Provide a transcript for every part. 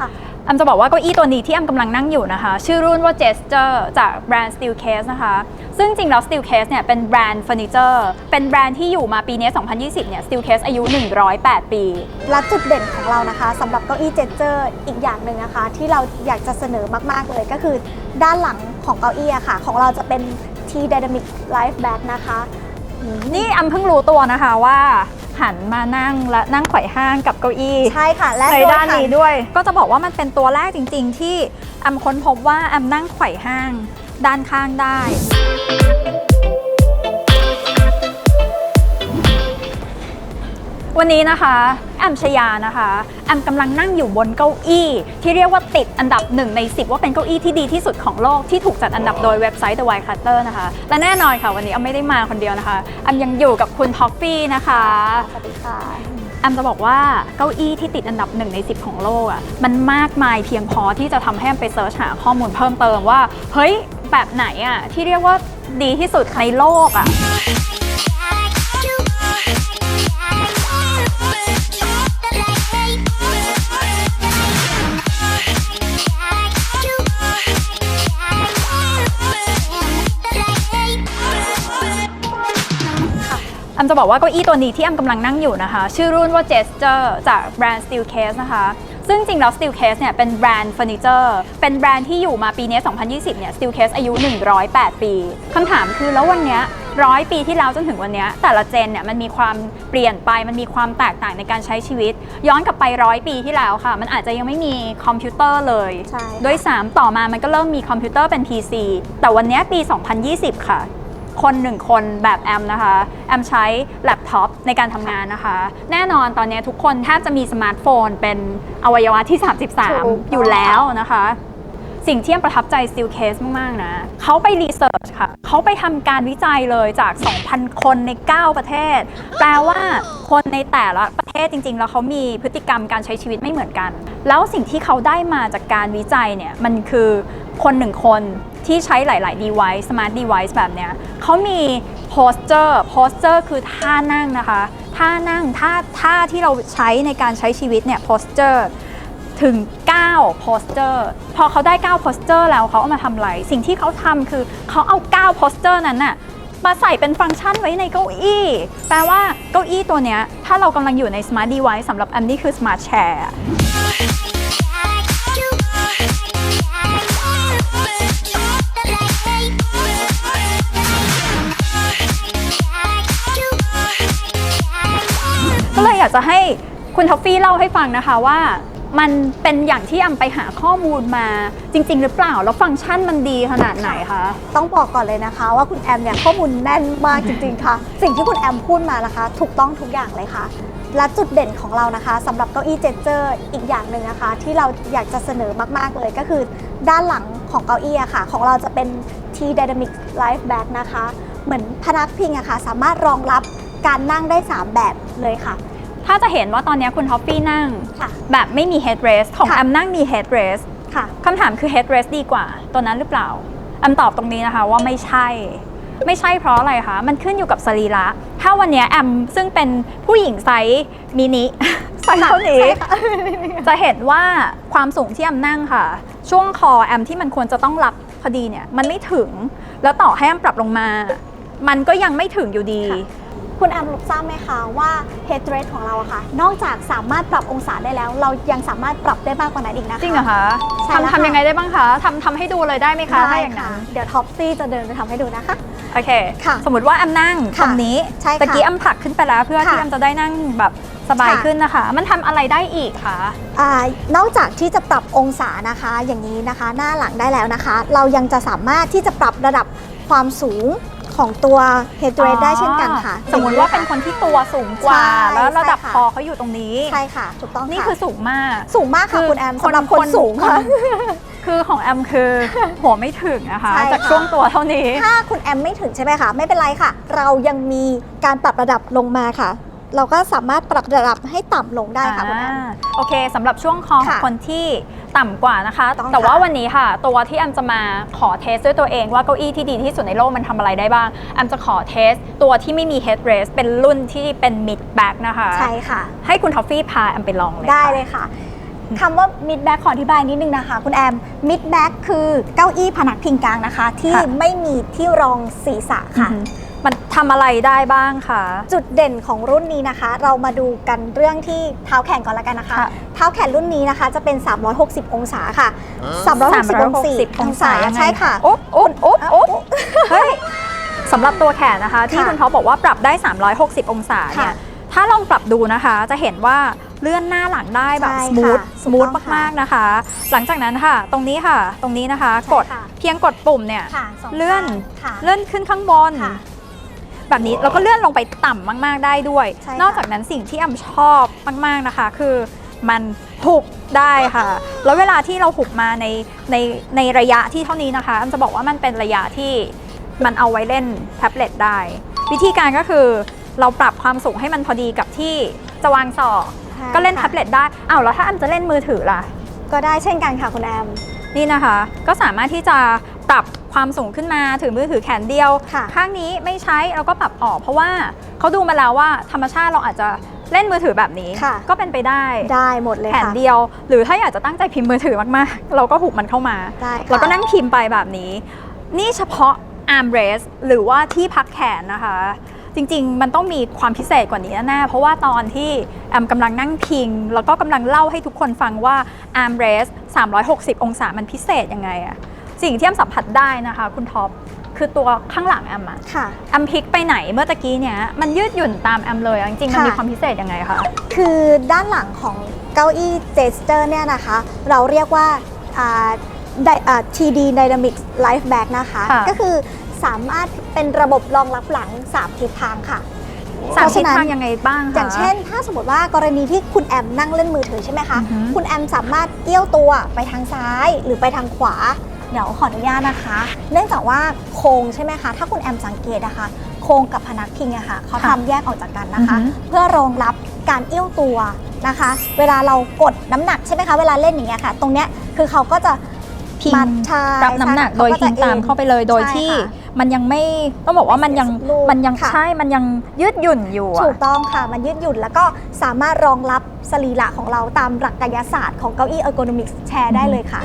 ค่ะแอมจะบอกว่าเก้าอี้ตัวนี้ที่แอมกำลังนั่งอยู่นะคะ ชื่อรุ่นว่า Gesture จากแบรนด์ Steelcase นะคะ ซึ่งจริงแล้ว Steelcase เนี่ยเป็นแบรนด์เฟอร์นิเจอร์เป็นแบรนด์ที่อยู่มาปีนี้ 2020 เนี่ย Steelcase อายุ 108 ปี และจุดเด่นของเรานะคะสำหรับเก้าอี้เจเจอร์อีกอย่างหนึ่งนะคะ ที่เราอยากจะเสนอมาก ๆ เลยก็คือด้านหลังของเก้าอี้อะค่ะ ของเราจะเป็น T Dynamic Life Back นะคะอืมนี่แอมเพิ่งรู้ตัวนะคะว่า หันมานั่งและนั่งไขว่ห้างกับเก้าอี้ใช่ค่ะและในโดยด้านค่ะนี้ด้วย ก็จะบอกว่ามันเป็นตัวแรกจริง ๆ ที่แอมค้นพบว่าแอมนั่งไขว่ห้าง ด้านข้างได้ วันนี้นะคะแอมชยานะคะแอมกำลังนั่งอยู่บนเก้าอี้ ที่เรียกว่าติดอันดับหนึ่งใน10 ว่าเป็นเก้าอี้ที่ดีที่สุดของโลกที่ถูกจัดอันดับโดยเว็บไซต์ The Wire Cutter นะคะ และแน่นอนค่ะวันนี้แอมไม่ได้มาคนเดียวนะคะแอมยังอยู่กับคุณท็อฟฟี่นะคะสวัสดีค่ะแอมจะบอกว่าเก้าอี้ที่ติดอันดับหนึ่งใน 10 ของโลกอะมันมากมายเพียงพอที่จะทำให้แอมไปเซิร์ชหาข้อมูลเพิ่มเติมว่า เฮ้ยแบบไหนอะที่เรียกว่าดีที่สุดในโลกอะ แอมจะบอกว่าเก้าอี้ตัวนี้ที่แอมกำลังนั่งอยู่นะคะ ชื่อรุ่นว่า Gesture จากแบรนด์ Steelcase นะคะ ซึ่งจริงแล้ว Steelcase เนี่ยเป็นแบรนด์เฟอร์นิเจอร์เป็นแบรนด์ที่อยู่มาปีนี้ 2020 เนี่ย Steelcase อายุ 108 ปีคำถามคือแล้ววันเนี้ยร้อยปีที่แล้วจนถึงวันเนี้ยแต่ละเจนเนี่ยมันมีความเปลี่ยนไปมันมีความแตกต่างในการใช้ชีวิต ย้อนกลับไปร้อยปีที่แล้วค่ะ มันอาจจะยังไม่มีคอมพิวเตอร์เลยใช่ค่ะโดย3ต่อมามันก็เริ่มมีคอมพิวเตอร์เป็น PC แต่วันเนี้ยปี 2020 ค่ะ คนหนึ่งคนแบบแอมนะคะ แอมใช้แล็ปท็อปในการทำงานนะคะ แน่นอนตอนนี้ทุกคนแทบจะมีสมาร์ทโฟนเป็นอวัยวะที่ถูก33 อยู่แล้วนะคะ สิ่งที่แอมประทับใจ Steelcase มาก ๆ นะ เขาไปรีเสิร์ชค่ะ เขาไปทำการวิจัยเลยจาก 2,000 คนใน 9 ประเทศ แปลว่าคนในแต่ละประเทศจริง ๆ แล้วเขามีพฤติกรรมการใช้ชีวิตไม่เหมือนกัน แล้วสิ่งที่เขาได้มาจากการวิจัยเนี่ยมันคือคนหนึ่งคน ที่ใช้หลาย ๆ device smart device แบบเนี้ยเขามี posture posture คือท่านั่งนะคะ ท่านั่งท่าท่าที่เราใช้ในการใช้ชีวิตเนี่ย posture ถึง 9 posture พอเขาได้ 9 posture แล้วเขาเอามาทำอะไร สิ่งที่เขาทำคือเขาเอา 9 posture นั้นน่ะมาใส่เป็นฟังก์ชันไว้ในเก้าอี้ แปลว่าเก้าอี้ตัวเนี้ยถ้าเรากำลังอยู่ใน smart device สำหรับแอมนี่คือ smart chair ากจะให้คุณท็อฟฟี่เล่าให้ฟังนะคะว่า มันเป็นอย่างที่แอมไปหาข้อมูลมาจริง ๆ หรือเปล่า แล้วฟังก์ชันมันดีขนาดไหนคะ ต้องบอกก่อนเลยนะคะ ว่าคุณแอมเนี่ยข้อมูลแน่นมากจริง ๆ ค่ะ สิ่งที่คุณแอมพูดมานะคะ ถูกต้องทุกอย่างเลยค่ะและจุดเด่นของเรานะคะสำหรับเก้าอี้เจเจอร์อีกอย่างหนึ่งนะคะ ที่เราอยากจะเสนอมากๆเลยก็คือ ด้านหลังของเก้าอี้อะค่ะ ของเราจะเป็น T Dynamic Life Back นะคะ เหมือนพนักพิงอะค่ะ สามารถรองรับการนั่งได้ 3 แบบเลยค่ะ ถ้าจะเห็นว่าตอนนี้คุณท็อฟฟี่นั่ง ค่ะแบบไม่มี headrest ของค่ะ แอมนั่งมี headrest ค่ะ คำถามคือ headrest ดีกว่า ตัวนั้นหรือเปล่าแอมตอบตรงนี้นะคะว่าไม่ใช่ ไม่ใช่เพราะอะไรคะ มันขึ้นอยู่กับสรีระ ถ้าวันเนี้ยแอมซึ่งเป็นผู้หญิงไซส์มินิ ไซส์เท่านี้ใช่ค่ะจะเห็นว่าความสูงที่แอมนั่งค่ะ ช่วงคอแอมที่มันควรจะต้องรับพอดีเนี่ย มันไม่ถึงแล้วต่อให้แอมปรับลงมา มันก็ยังไม่ถึงอยู่ดี ค่ะ คุณแอมรู้ทราบไหมคะว่า head rate ของเราอะค่ะ นอกจากสามารถปรับองศาได้แล้ว เรายังสามารถปรับได้มากกว่านั้นอีกนะคะจริงเหรอคะใช่แล้วทำค่ะทำยังไงได้บ้างคะทำทำให้ดูเลยได้ไหมคะถ้าอย่างนั้นเดี๋ยวท็อปซี่จะเดินไปทำให้ดูนะคะ โอเค ค่ะสมมติว่าแอมนั่งตค่ะรงนี้ใช่ค่ะตะกี้แอมผลักขึ้นไปแล้วเพื่อค่ะที่แอมจะได้นั่งแบบสบายค่ะ ขึ้นนะคะ มันทำอะไรได้อีกคะอานอกจากที่จะปรับองศานะคะ อย่างนี้นะคะ หน้าหลังได้แล้วนะคะ เรายังจะสามารถที่จะปรับระดับความสูง ของตัว head rate ได้เช่นกันค่ะสมมติว่าเป็นคนที่ตัวสูงกว่าใช่แล้วระดับใช่ค่ะคอเขาอยู่ตรงนี้ ใช่ค่ะ ถูกต้องนี่ค่ะคือสูงมาก สูงมากค่ะคือคุณแอมคนสำหรับคนคนสูงค่ะคือของแอมคือหัวไม่ถึงนะคะใช่ค่ะจากช่วงตัวเท่านี้ ถ้าคุณแอมไม่ถึงใช่ไหมคะไม่เป็นไรค่ะ เรายังมีการปรับระดับลงมาค่ะ เราก็สามารถปรับระดับให้ต่ำลงได้ค่ะคุณแอมอ่าโอเคสำหรับช่วงคอของค่ะคนที่ ต่ำกว่านะคะ ต้องแต่ว่าค่ะวันนี้ค่ะ ตัวที่แอมจะมาขอเทสด้วยตัวเองว่าเก้าอี้ที่ดีที่สุดในโลกมันทำอะไรได้บ้างแอมจะขอเทสตัวที่ไม่มี headrest เป็นรุ่นที่เป็น mid back นะคะใช่ค่ะ ให้คุณท็อฟฟี่พาแอมไปลองเลยได้ค่ะ เลยค่ะคำว่า mid back ขออธิบายนิดนึงนะคะ คุณแอม mid back คือเก้าอี้พนักพิงกลางนะคะ ที่ค่ะ ไม่มีที่รองศีรษะค่ะ อือหือ มันทำอะไรได้บ้างคะ จุดเด่นของรุ่นนี้นะคะ เรามาดูกันเรื่องที่เท้าแขนก่อนละกันนะคะ ค่ะเท้าแขนรุ่นนี้นะคะจะเป็น 360 องศาค่ะ 360 องศา360องศายังไง ใช่ค่ะ โอ๊บโอ๊บโอ๊บโอ๊บเฮ้ยสำหรับตัวแขนนะคะ ที่ค่ะคุณท็อปบอกว่าปรับได้ 360 องศาเนี่ยค่ะถ้าลองปรับดูนะคะ จะเห็นว่าเลื่อนหน้าหลังได้แบบใช่สมูทค่ะสมูทถูกต้องค่ะมากๆนะคะ หลังจากนั้นค่ะ ตรงนี้ค่ะ ตรงนี้นะคะ ใช่กดค่ะ เพียงกดปุ่มเนี่ย ค่ะสงเลื่อน ข้างค่ะ เลื่อนขึ้นข้างบน ค่ะ แบบนี้แล้วก็เลื่อนลงไปต่ำมาก ๆ ได้ด้วย ใช่ค่ะ นอกจากนั้นสิ่งที่แอมชอบมาก ๆ นะคะ คือมันหุบได้ค่ะ แล้วเวลาที่เราหุบมาในในในระยะที่เท่านี้นะคะแอมจะบอกว่ามันเป็นระยะที่มันเอาไว้เล่นแท็บเล็ตได้ วิธีการก็คือเราปรับความสูงให้มันพอดีกับที่จะวางศอกใช่ก็เล่นค่ะแท็บเล็ตได้อ้าวแล้วถ้าแอมจะเล่นมือถือล่ะ ก็ได้เช่นกันค่ะคุณแอม นี่นะคะก็สามารถที่จะปรับ ความสูงขึ้นมาถือมือถือแขนเดียวค่ะข้างนี้ไม่ใช้เราก็ปรับออก เพราะว่าเขาดูมาแล้วว่าธรรมชาติเราอาจจะเล่นมือถือแบบนี้ค่ะก็เป็นไปได้ได้หมดเลยแขนค่ะเดียว หรือถ้าอยากจะตั้งใจพิมพ์มือถือมากๆ เราก็หุบมันเข้ามาได้ค่ะแล้วก็นั่งพิมพ์ไปแบบนี้ นี่เฉพาะ arm rest หรือว่าที่พักแขนนะคะ จริงๆ มันต้องมีความพิเศษกว่านี้แน่ๆเพราะว่าตอนที่แอมกำลังนั่งพิง แล้วก็กำลังเล่าให้ทุกคนฟังว่า arm rest 360 องศามันพิเศษยังไงอะ สิ่งที่แอมสัมผัสได้นะคะ คุณท็อปคือตัวข้างหลังแอมอะค่ะ แอมพลิกไปไหนเมื่อตะกี้เนี้ยมันยืดหยุ่นตามแอมเลยอะจริงๆมันค่ะมีความพิเศษยังไงคะ คือด้านหลังของเก้าอี้เจสเตอร์เนี่ยนะคะ เราเรียกว่าอ่า Di- อ่า TD Dynamic Life Back นะคะ ค่ะ ก็คือสามารถเป็นระบบรองรับหลัง 3 ทิศทางค่ะ สามเพราะทิศฉะนั้น ทางยังไงบ้างคะ อย่างเช่น ถ้าสมมติว่ากรณีที่คุณแอมนั่งเล่นมือถือใช่ไหมคะ อือฮึ คุณแอมสามารถเอี้ยวตัวไปทางซ้ายหรือไปทางขวา เดี๋ยวขออนุญาตนะคะ เนื่องจากว่าโครงใช่ไหมคะ ถ้าคุณแอมสังเกตนะคะ โครงกับพนักพิงอะค่ะเขาทำแยกออกจากกันนะคะ อือฮึเพื่อรองรับการเอี้ยวตัวนะคะ เวลาเรากดน้ำหนักใช่ไหมคะ เวลาเล่นอย่างเงี้ยค่ะ ตรงเนี้ยคือเขาก็จะพิงมัดชายรับน้ำหนักใช่โดยเขาก็พิจะงตามเอ็นเข้าไปเลยโดยใช่ที่ค่ะ มันยังไม่ต้องบอกว่ามันยังลูกมันยังค่ะ ใช่มันยังยืดหยุ่นอยู่อะ ถูกต้องค่ะ มันยืดหยุ่นแล้วก็สามารถรองรับสรีระของเราตามหลักกายศาสตร์ของเก้าอี้ ergonomics แชร์ได้เลยค่ะ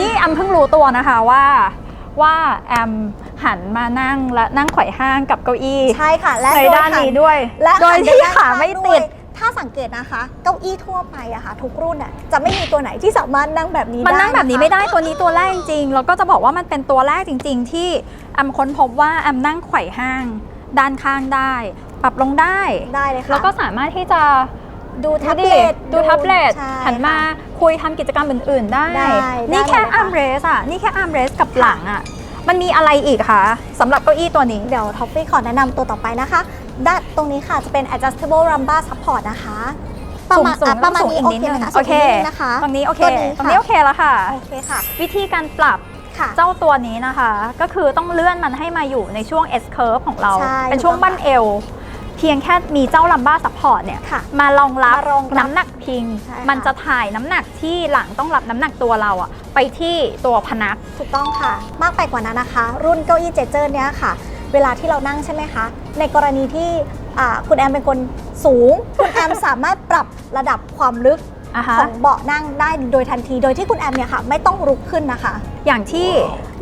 นี่แอมเพิ่งรู้ตัวนะคะว่าว่าแอมหันมานั่งและนั่งไขว่ห้างกับเก้าอี้ใช่ค่ะและในโดยด้านหันี้ด้วย และโดยหันปที่ด้นขาไม่ข้งติดวยถ้าสังเกตนะคะ เก้าอี้ทั่วไปอะค่ะทุกรุ่นอะจะไม่มีตัวไหนที่สามารถนั่งแบบนี้มันได้นั่งแบบนี้ะคะไม่ได้ตัวนี้ตัวแรกจริงๆแล้วก็จะบอกว่ามันเป็นตัวแรกจริง ๆ ที่แอมค้นพบว่าแอมนั่งไขว่ห้าง ด้านข้างได้ ปรับลงได้ได้เลยค่ะแล้วก็สามารถที่จะ ดูแท็บดูดิเล็ตดูแท็บเล็ตใช่ หันมาค่ะคุยทำกิจกรรมอื่น ๆ ได้ ได้นี่แค่ได้หมดเลยค่ะ อาร์มเรสอะ นี่แค่อาร์มเรสกับหลังอะ มันมีอะไรอีกคะสำหรับเก้าอี้ตัวนี้ เดี๋ยวท็อปปี้ขอแนะนำตัวต่อไปนะคะ ด้านตรงนี้ค่ะจะเป็น adjustable lumbar support นะคะ ประมาณสูงอะๆประมาณสูงนี้อีกโอนิดเคไหมนึงคะโอเคสูงนิดนึงนะคะตรงนี้โอเคตัวนี้ตรงนี้ค่ะโอเคแล้วค่ะ โอเคค่ะวิธีการปรับค่ะ เจ้าตัวนี้นะคะ ก็คือต้องเลื่อนมันให้มาอยู่ในช่วง S curve ของเรา ใช่เป็นช่วงถูกต้องบั้นเอวเพียงแค่มีเจ้าลัมบ้าซัพพอร์ตเนี่ยค่ะมารองรับมารองรับน้ำหนักพิงใช่ค่ะมันจะถ่ายน้ำหนักที่หลังต้องรับน้ำหนักตัวเราอะไปที่ตัวพนักถูกต้องค่ะ มากไปกว่านั้นนะคะ รุ่นเก้าอี้เจเจอร์เนี้ยค่ะ เวลาที่เรานั่งใช่ไหมคะ ในกรณีที่อ่าคุณแอมเป็นคนสูง คุณแอมสามารถปรับระดับความลึกอะฮะของเบาะนั่งได้โดยทันที โดยที่คุณแอมเนี่ยค่ะไม่ต้องลุกขึ้นนะคะ อย่างที่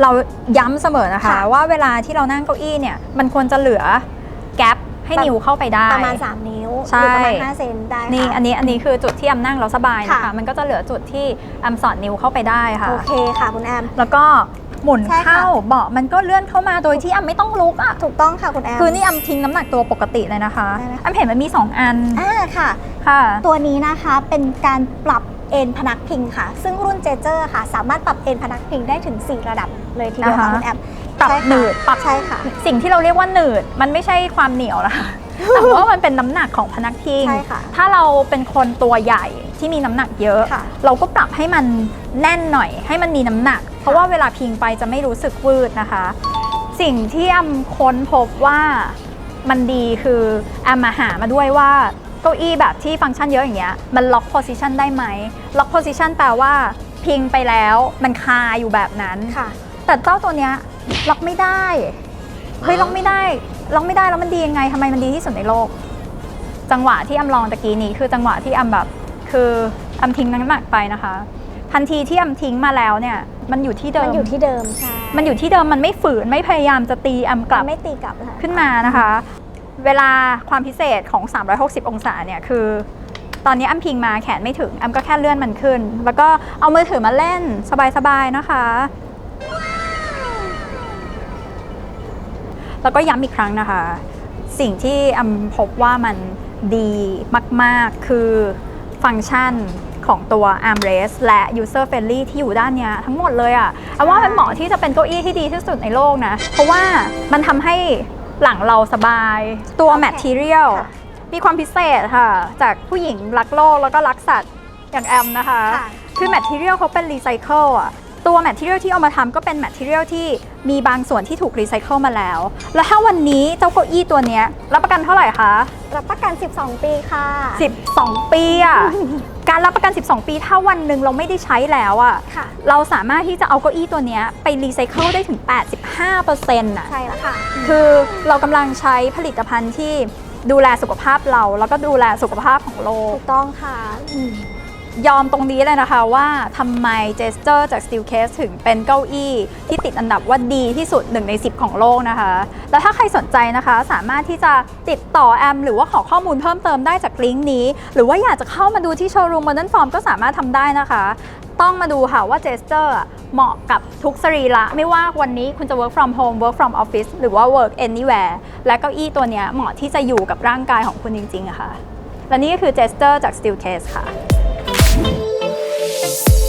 เราย้ำเสมอนะคะค่ะว่าเวลาที่เรานั่งเก้าอี้เนี่ยมันควรจะเหลือแกลบ ให้ประนิ้วเข้าไปได้ ประมาณ 3 นิ้วใช่หรือประมาณ5เซนได้ค่ะนี่อันนี้อันนี้คือจุดที่แอมนั่งแล้วสบายนะคะค่ะมันก็จะเหลือจุดที่แอมสอดนิ้วเข้าไปได้ค่ะโอเคค่ะคุณแอมแล้วก็หมุนใช่ค่ะเข้าเบาะมันก็เลื่อนเข้ามาโดยที่แอมไม่ต้องลุกอะถูกต้องค่ะคุณแอมคือนี่แอมทิ้งน้ำหนักตัวปกติเลยนะคะได้ไหมคะแอมเห็นมันมี 2 อันอ่าค่ะค่ะ ตัวนี้นะคะเป็นการปรับ เอ็นพนักพิงค่ะ ซึ่งรุ่นเจเจอร์ค่ะ สามารถปรับเอ็นพนักพิงได้ถึง 4 ระดับเลยทีเดียวค่ะอ่าฮะ คุณแอมปรับใช่ค่ะหนืดปรับใช่ค่ะ สิ่งที่เราเรียกว่าหนืดมันไม่ใช่ความเหนียวนะคะ แต่ว่ามันเป็นน้ำหนักของพนักพิงใช่ค่ะถ้าเราเป็นคนตัวใหญ่ที่มีน้ำหนักเยอะ ค่ะ เราก็ปรับให้มันแน่นหน่อย ให้มันมีน้ำหนัก เพราะว่าเวลาพิงไปจะไม่รู้สึกวืดนะคะ สิ่งที่แอมค้นพบว่ามันดีคือแอมมาหามาด้วยว่า เก้าอี้แบบที่ฟังก์ชันเยอะอย่างเงี้ยมันล็อกโพซิชันได้ไหมล็อกโพซิชันแปลว่าพิงไปแล้วมันคาอยู่แบบนั้นค่ะแต่เจ้าตัวเนี้ยล็อกไม่ได้เฮ้ยล็อกไม่ได้ล็อกไม่ได้แล้วมันดียังไงทำไมมันดีที่สุดในโลก จังหวะที่แอมลองตะกี้นี้คือจังหวะที่แอมแบบคือแอมทิ้งน้ำหนักไปนะคะ ทันทีที่แอมทิ้งมาแล้วเนี่ย มันอยู่ที่เดิมันมอยู่ที่เดิมใช่มันอยู่ที่เดิมมันไม่ฝืนไม่พยายามจะตีแอมกลับไม่ตีกลับค่ะขึ้นมานะคะ เวลาความพิเศษของ 360 องศาเนี่ยคือ ตอนนี้แอมพิงมาแขนไม่ถึงแอมก็แค่เลื่อนมันขึ้น แล้วก็เอามือถือมาเล่นสบายๆนะคะ แล้วก็ย้ำอีกครั้งนะคะ สิ่งที่แอมพบว่ามันดีมากๆ คือฟังก์ชันของตัว armrest และ user friendly ที่อยู่ด้านนี้ทั้งหมดเลยอะ่ะแอมว่ามันเหมาะที่จะเป็นเก้าอี้ที่ดีที่สุดในโลกนะ เพราะว่ามันทำให้ หลังเราสบาย ตัวโอเค material ค่ะมีความพิเศษค่ะ จากผู้หญิงรักโลกแล้วก็รักสัตว์อย่างแอมนะคะ ค่ะ คือ material เขาเป็นรีไซเคิลอะตัว material ที่เอามาทำก็เป็น material ที่มีบางส่วนที่ถูกรีไซเคิลมาแล้ว แล้วถ้าวันนี้เจ้าเก้าอี้ตัวเนี้ยรับประกันเท่าไหร่คะ รับประกัน 12 ปีค่ะ 12 ปีอะ การรับประกัน 12 ปี ถ้าวันหนึ่งเราไม่ได้ใช้แล้วอะค่ะ เราสามารถที่จะเอาเก้าอี้ตัวเนี้ยไปรีไซเคิลได้ถึง 85%น่ะ ใช่แล้วค่ะ คือเรากำลังใช้ผลิตภัณฑ์ที่ดูแลสุขภาพเรา แล้วก็ดูแลสุขภาพของโลก ถูกต้องค่ะอืม ยอมตรงนี้เลยนะคะว่าทำไมเจสเจอร์จาก Steelcase ถึงเป็นเก้าอี้ที่ติดอันดับว่าดีที่สุด 1 ใน 10 ของโลกนะคะ แล้วถ้าใครสนใจนะคะ สามารถที่จะติดต่อแอม หรือว่าขอข้อมูลเพิ่มเติมได้จากลิงก์นี้ หรือว่าอยากจะเข้ามาดูที่โชว์รูม Modern Form ก็สามารถทำได้นะคะ ต้องมาดูค่ะว่าเจสเจอร์เหมาะกับทุกสรีระไม่ว่าวันนี้คุณจะ work from home work from office หรือว่า work anywhere และเก้าอี้ตัวนี้เหมาะที่จะอยู่กับร่างกายของคุณจริงๆอะค่ะและนี่ก็คือเจสเจอร์จาก Steelcase ค่ะ Peace.